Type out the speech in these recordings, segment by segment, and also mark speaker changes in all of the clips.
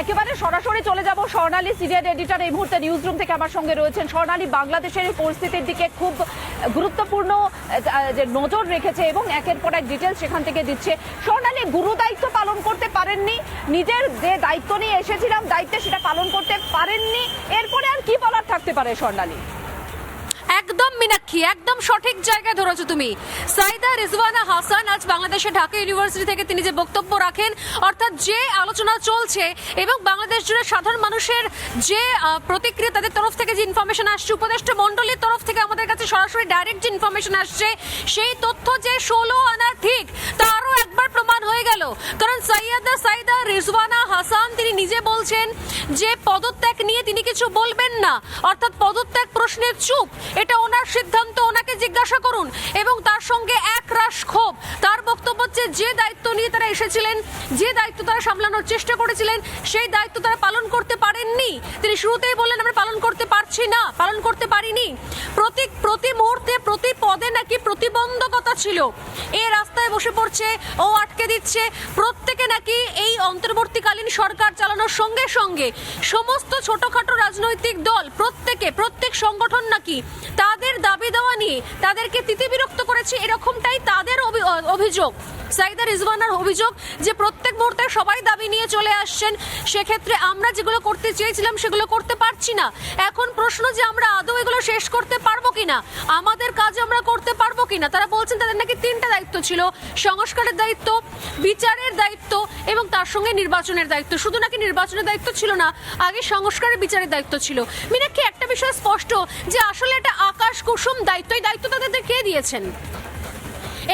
Speaker 1: একেবারে সরাসরি চলে যাব স্বর্ণালী সিনিয়র এডিটর। এই মুহূর্তে নিউজ রুম থেকে আমার সঙ্গে রয়েছেন স্বর্ণালী। বাংলাদেশের পরিস্থিতির দিকে খুব গুরুত্বপূর্ণ যে নজর রেখেছে এবং একের পর এক ডিটেলস সেখান থেকে দিচ্ছে। স্বর্ণালী গুরু দায়িত্ব পালন করতে পারেননি। নিজের যে দায়িত্ব নিয়ে এসেছিলাম, দায়িত্বে সেটা পালন করতে পারেননি। এরপরে আর কি বলার থাকতে পারে স্বর্ণালী?
Speaker 2: একদম মিনাক্ষী, একদম সঠিক জায়গায় ধরেছো তুমি। সাইদা, রিজওয়ানা, হাসান আজ বাংলাদেশের ঢাকা ইউনিভার্সিটি থেকে তিনি যে বক্তব্য রাখেন, অর্থাৎ যে আলোচনা চলছে এবং বাংলাদেশ জুড়ে সাধারণ মানুষের যে প্রতিক্রিয়া তাদের তরফ থেকে যে ইনফরমেশন আসছে, উপদেষ্টা মন্ডলীর তরফ থেকে আমাদের কাছে সরাসরি ডাইরেক্ট যে ইনফরমেশন আসছে, সেই তথ্য যে ষোলো আনা ঠিক তারও একবার প্রমাণ হয়ে গেল। কারণ সাইয়াদা, সাইদা, রিজওয়ানা, হাসান, তিনি নিজে বলছেন যে পদত্যাগ নিয়ে তিনি কিছু বলবেন না। অর্থাৎ পদত্যাগ প্রশ্নের চুপ, এটা ওনার সিদ্ধান্ত, ওনাকে জিজ্ঞাসা করুন এবং তার সঙ্গে এক রাশ ক্ষোভ। তার বক্তব্য হচ্ছে যে দায়িত্ব নিয়ে তারা এসেছিলেন, যে দায়িত্ব তারা সামলানোর চেষ্টা করেছিলেন, সেই দায়িত্ব তারা পালন করতে পারেননি। তিনি শুরুতেই বললেন, আমরা পালন করতে পারছি না, পালন করতে পারিনি। প্রতি প্রতি মুহূর্তে, প্রতি পদে নাকি প্রতিবন্ধকতা ছিল। এ রাস্তায় বসে পড়ছে, ও আটকে দিচ্ছে, প্রত্যেকে নাকি এই অন্তর্বর্তীকালীন সরকার চালানোর সঙ্গে সঙ্গে সমস্ত ছোটখাটো রাজনৈতিক দল, প্রত্যেকে, প্রত্যেক সংগঠন নাকি তাদের দাবি দেওয়া নিয়ে তাদেরকে তিতিবিরক্ত করেছে এরকমটাই তাদের অভি- অভিযোগ। সাইদা রিজওয়ানার অভিযোগ যে প্রত্যেক মুহূর্তে সবাই দাবি নিয়ে চলে আসছেন। সেক্ষেত্রে আমরা যেগুলো করতে চেয়েছিলাম সেগুলো করতে পারছি না। এখন প্রশ্ন যে আমরা আদৌ এগুলো শেষ করতে পারব কিনা, আমাদের কাজ আমরা করতে পারব কিনা, তারা বলছেন তাদের নাকি তিনটা দায়িত্ব ছিল, সংস্কারের দায়িত্ব, বিচারের দায়িত্ব এবং তার সঙ্গে নির্বাচনের দায়িত্ব। শুধু নাকি নির্বাচনের দায়িত্ব ছিল না, আগে সংস্কারের বিচারের দায়িত্ব ছিল। মিনাক্ষী, একটা বিষয় স্পষ্ট, যে আসলে এটা আকাশ কুসুম দায়িত্ব, এই দায়িত্ব তাদের কে দিয়েছেন?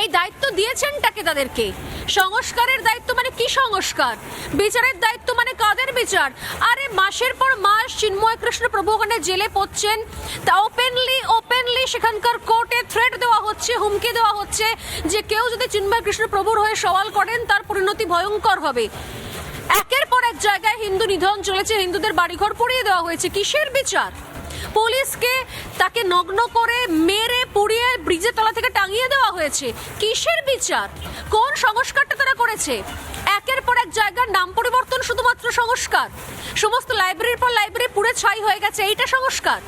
Speaker 2: এই দায়িত্ব দিয়েছেনটাকে তাদেরকে? সংস্কারের দায়িত্ব মানে কি সংস্কার? বিচারের দায়িত্ব মানে কাদের বিচার? আরে মাসের পর মাস চিন্ময় কৃষ্ণ প্রভু ওখানে জেলে পড়ছেন। তা ওপেনলি ওপেনলি সেখানকার কোর্টে থ্রেট দেওয়া হচ্ছে, হুমকি দেওয়া হচ্ছে যে কেউ যদি চিন্ময় কৃষ্ণ প্রভুর হয়ে সওয়াল করেন তার পরিণতি ভয়ঙ্কর হবে। একের পর এক জায়গায় হিন্দু নিধন চলেছে, হিন্দুদের বাড়িঘর পুড়িয়ে দেওয়া হয়েছে। কিসের বিচার? পুলিশকে তাকে নগ্ন করে মেরে, পুড়িয়ে ব্রিজের তলা থেকে টাঙিয়ে দেওয়া হয়েছে। কিসের বিচার? কোন সংস্কারটা তারা করেছে? একের পর এক জায়গার নাম পরিবর্তন শুধুমাত্র সংস্কার। সমস্ত লাইব্রেরির পর লাইব্রেরি পুড়ে ছাই হয়ে গেছে, এইটা সংস্কার।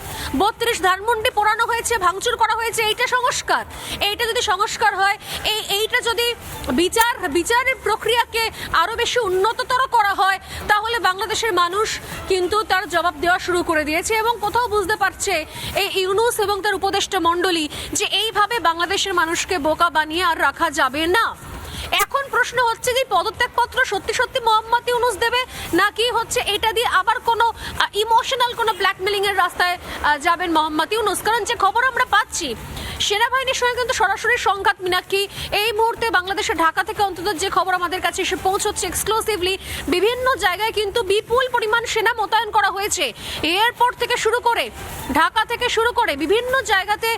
Speaker 2: বত্রিশ ধানমন্ডি পোড়ানো হয়েছে, ভাঙচুর করা হয়েছে, এইটা সংস্কার। এইটা যদি সংস্কার হয়, এই এইটা যদি বিচার, বিচারের প্রক্রিয়াকে আরও বেশি উন্নততর করা হয়, তাহলে বাংলাদেশের মানুষ কিন্তু তার জবাব দেওয়া শুরু করে দিয়েছে এবং কোথাও বুঝতে পারছে এই ইউনুস এবং তার উপদেষ্টা মণ্ডলী যে এইভাবে বাংলাদেশের মানুষকে বোকা বানিয়ে আর রাখা যাবে না। এখন প্রশ্ন হচ্ছে কি পদত্যাগ পদত্যাগপত্র সত্যি সত্যি মোহাম্মদ ইউনুস দেবে, নাকি হচ্ছে এটা দিয়ে আবার কোনো ইমোশনাল কোনো ব্ল্যাকমেলিং এর রাস্তায় যাবেন মোহাম্মদ ইউনুস? কারণ যে খবর আমরা পাচ্ছি সেনাবাহিনীর সঙ্গে কিন্তু সরাসরি সংঘাত, মিনাক্ষী। এই মুহূর্তে বাংলাদেশের ঢাকা থেকে অন্তত যে খবর আমাদের কাছে এসে পৌঁছচ্ছে এক্সক্লুসিভলি বিভিন্ন জায়গায় কিন্তু বিপুল পরিমাণ সেনা মোতায়েন করা হয়েছে। এয়ারপোর্ট থেকে শুরু করে, ঢাকা থেকে শুরু করে বিভিন্ন জায়গাতে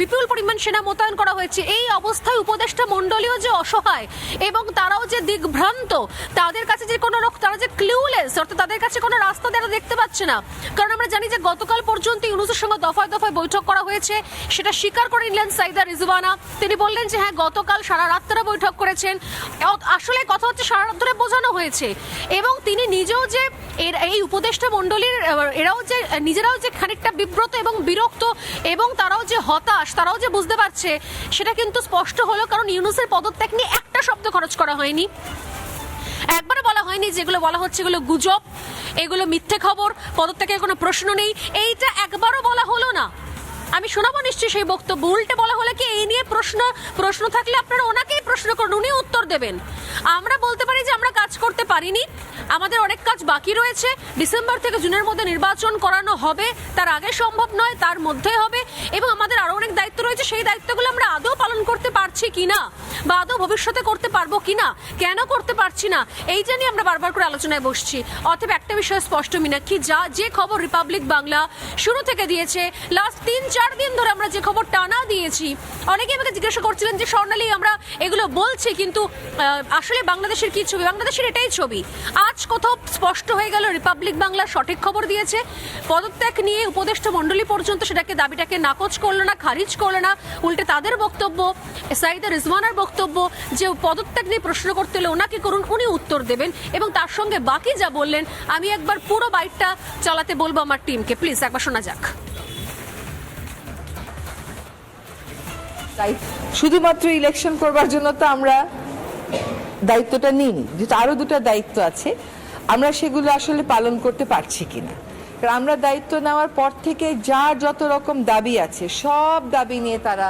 Speaker 2: বিপুল পরিমাণ সেনা মোতায়েন করা হয়েছে। এই অবস্থায় উপদেষ্টা মণ্ডলীয় যে অসহায় এবং তারাও যে দিগ্ভ্রান্ত, তাদের কাছে যে কোনো তারা যে ক্লিউলেস অর্থাৎ তাদের কাছে কোনো রাস্তা তারা দেখতে পাচ্ছে না। কারণ আমরা জানি যে গতকাল পর্যন্ত ইউনুসের সঙ্গে দফায় দফায় বৈঠক করা হয়েছে। সেটা স্বীকার করে নিলেন সাইদা রিজওয়ানা। তিনি বললেন যে হ্যাঁ গতকাল সারা রাত তারা বৈঠক করেছেন। আসলে কথা হচ্ছে সারা রাত ধরে বোঝানো হয়েছে। এবং তিনি নিজেও যে, এর, এই উপদেষ্টা মণ্ডলীর এরাও যে, নিজেরাও যে খানিকটা বিব্রত এবং বিরক্ত এবং তারাও যে হতাশ, তারাও যে বুঝতে পারছে, সেটা কিন্তু স্পষ্ট হলো কারণ ইউনুসের পদত্যাগ নিয়ে একটা শব্দ খরচ করা হয়নি। একবারও বলা হয়নি যেগুলো বলা হচ্ছে এগুলো গুজব, এগুলো মিথ্যে খবর, পদত্যাগের কোনো প্রশ্ন নেই। এইটা একবারও বলা হলো না। আমি শোনাবো নিশ্চয়ই সেই বক্তব্য। উল্টে বলা হলে কি, এই নিয়ে প্রশ্ন প্রশ্ন থাকলে আপনারা ওনাকেই প্রশ্ন করুন, উনি উত্তর দেবেন। আমরা বলতে পারি যে আমরা কাজ করতে পারিনি, আমাদের অনেক কাজ বাকি রয়েছে, ডিসেম্বর থেকে জুনের মধ্যে নির্বাচন করানো হবে, তার আগে সম্ভব নয়, তার মধ্যে হবে, এবং আমাদের আরও অনেক দায়িত্ব রয়েছে, সেই দায়িত্বগুলো আমরা আদৌ পালন করতে পারছি কিনা? বা আদৌ ভবিষ্যতে করতে পারব কিনা? কেন করতে পারছি না? এই জানিয়ে আমরা বারবার করে আলোচনায় বসছি। অতএব একটা বিষয় স্পষ্ট, মিনাক্ষী, যা যে খবর রিপাবলিক বাংলা শুরু থেকে দিয়েছে লাস্ট তিন, চার দিন ধরে আমরা যে খবর টানা দিয়েছি অনেকে আমাকে জিজ্ঞাসা করছিলেন যে, স্বর্ণালী, আমরা এগুলো বলছি, কিন্তু আসলে বাংলাদেশের কি ছবি? বাংলাদেশের এটাই ছবি। আজ কোথাও স্পষ্ট হয়ে গেল রিপাবলিক বাংলা সঠিক খবর দিয়েছে। পদত্যাগ নিয়ে উপদেষ্টা মণ্ডলী পর্যন্ত সেটাকে, দাবিটাকে নাকচ করল না, খারিজ করল না। উল্টে তাদের বক্তব্য। সাইদা রিজওয়ানার বক্তব্য যে পদত্যাগ নিয়ে প্রশ্ন করতে হলে ওনাকে করুন, উনি উত্তর দেবেন এবং তার সঙ্গে বাকি যা বললেন, আমি একবার পুরো বাইকটা চালাতে বলব আমার টিমকে। প্লিজ, একবার শোনা যাক।
Speaker 3: শুধুমাত্র ইলেকশন করবার জন্য তো আমরা দায়িত্বটা নিইনি, যেহেতু আরও দুটো দায়িত্ব আছে, আমরা সেগুলো আসলে পালন করতে পারছি কিনা। আমরা দায়িত্ব নেওয়ার পর থেকে যার যত রকম দাবি আছে, সব দাবি নিয়ে তারা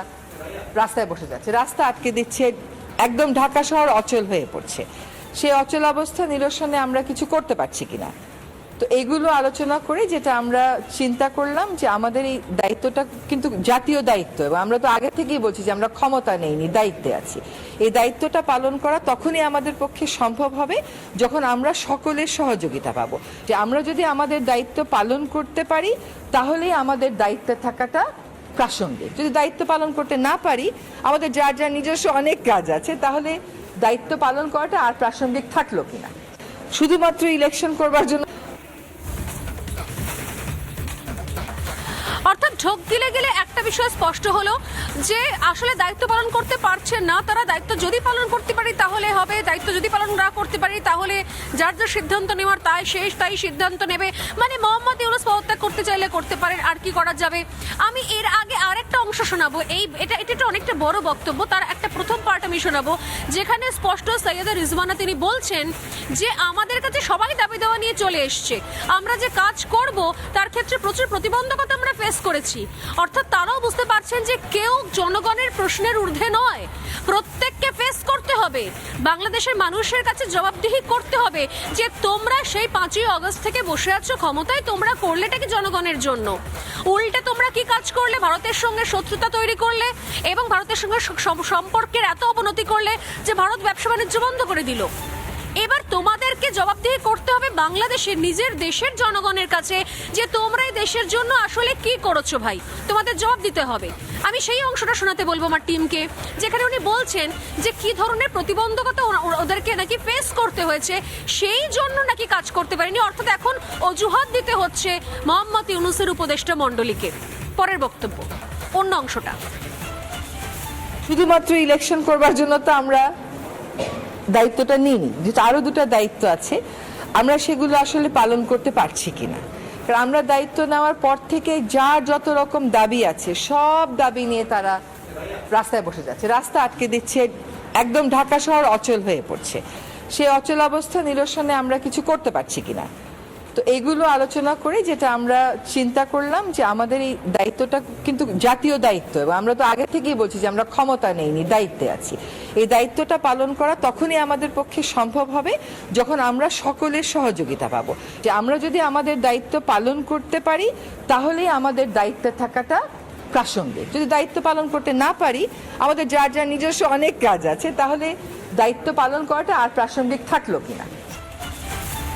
Speaker 3: রাস্তায় বসে যাচ্ছে। রাস্তা আটকে দিচ্ছে, একদম ঢাকা শহর অচল হয়ে পড়ছে। সেই অচল অবস্থা নিরসনে আমরা কিছু করতে পারছি কিনা? তো এগুলো আলোচনা করে যেটা আমরা চিন্তা করলাম যে আমাদের এই দায়িত্বটা কিন্তু জাতীয় দায়িত্ব এবং আমরা তো আগে থেকেই বলছি যে আমরা ক্ষমতা নেইনি, দায়িত্বে আছি। এই দায়িত্বটা পালন করা তখনই আমাদের পক্ষে সম্ভব হবে যখন আমরা সকলের সহযোগিতা পাবো। যে আমরা যদি আমাদের দায়িত্ব পালন করতে পারি, তাহলেই আমাদের দায়িত্বে থাকাটা প্রাসঙ্গিক। যদি দায়িত্ব পালন করতে না পারি, আমাদের যার যার নিজস্ব অনেক কাজ আছে, তাহলে দায়িত্ব পালন করাটা আর প্রাসঙ্গিক থাকল কিনা? শুধুমাত্র ইলেকশন করবার জন্য
Speaker 2: ঢোক দিলে গেলে একটা বিষয় স্পষ্ট হলো যে আসলে দায়িত্ব পালন করতে পারছে না তারা। দায়িত্ব যদি পালন করতে পারি তাহলে হবে, দায়িত্ব যদি পালন না করতে পারি তাহলে যার যার সিদ্ধান্ত নেওয়ার তাই শেষ তাই সিদ্ধান্ত নেবে। মানে মোহাম্মদ ইউনুস পদত্যাগ করতে চাইলে করতে পারেন, আর কি করা যাবে? আমি এর আগে আরেকটা অংশ শোনাবো। এই এটা এটা একটা অনেকটা বড় বক্তব্য, তার একটা প্রথম পার্ট আমি শোনাবো, যেখানে স্পষ্ট সৈয়দা রিজওয়ানা তিনি বলছেন যে, আমাদের কাছে সবাই দাবি দেওয়া নিয়ে চলে এসছে। আমরা যে কাজ করব, তার ক্ষেত্রে প্রচুর প্রতিবন্ধকতা আমরা ফেস করেছি। অর্থাৎ তারাও বুঝতে পারছেন যে কেউ জনগণের প্রশ্নের ঊর্ধ্বে নয়। প্রত্যেককে ফেস করতে হবে। বাংলাদেশের মানুষের কাছে জবাবদিহি করতে হবে যে তোমরা সেই পাঁচই অগস্ট থেকে বসে আছো, ক্ষমতায় তোমরা করলেটা কি জনগণের জন্য? উল্টে তোমরা কি কাজ করলে? ভারতের সঙ্গে শত্রুতা তৈরি করলে এবং ভারতের সঙ্গে সম্পর্কের এত অবনতি করলে যে ভারত ব্যবসা বাণিজ্য বন্ধ করে দিল। এবার তোমাদেরকে জবাবদিহি করতে হবে বাংলাদেশের নিজের দেশের জনগণের কাছে যে তোমরা দেশের জন্য আসলে কি করেছ ভাই? তোমাদের জবাব দিতে হবে। আমি সেই অংশটা শোনাতে বলব আমার টিমকে, যেখানে উনি বলছেন যে কি ধরনের প্রতিবন্ধকতা ওদেরকে নাকি ফেস করতে হয়েছে, সেই জন্য নাকি কাজ করতে পারেনি। অর্থাৎ এখন অজুহাত দিতে হচ্ছে মোহাম্মদ ইউনুসের উপদেষ্টা মণ্ডলীকে। পরের বক্তব্য, অন্য অংশটা।
Speaker 3: শুধুমাত্র ইলেকশন করবার জন্য তো আমরা দায়িত্বটা নিইনি, যেহেতু আরও দুটো দায়িত্ব আছে, আমরা সেগুলো আসলে পালন করতে পারছি কিনা। আমরা দায়িত্ব নেওয়ার পর থেকে যার যত রকম দাবি আছে, সব দাবি নিয়ে তারা রাস্তায় বসে যাচ্ছে। রাস্তা আটকে দিচ্ছে, একদম ঢাকা শহর অচল হয়ে পড়ছে। সেই অচল অবস্থা নিরসনে আমরা কিছু করতে পারছি কিনা? তো এগুলো আলোচনা করে যেটা আমরা চিন্তা করলাম যে আমাদের এই দায়িত্বটা কিন্তু জাতীয় দায়িত্ব এবং আমরা তো আগে থেকেই বলছি যে আমরা ক্ষমতা নেইনি, দায়িত্বে আছি। এই দায়িত্বটা পালন করা তখনই আমাদের পক্ষে সম্ভব হবে যখন আমরা সকলের সহযোগিতা পাবো। যে আমরা যদি আমাদের দায়িত্ব পালন করতে পারি, তাহলেই আমাদের দায়িত্বে থাকাটা প্রাসঙ্গিক। যদি দায়িত্ব পালন করতে না পারি, আমাদের যার যার নিজস্ব অনেক কাজ আছে, তাহলে দায়িত্ব পালন করাটা আর প্রাসঙ্গিক থাকল কিনা।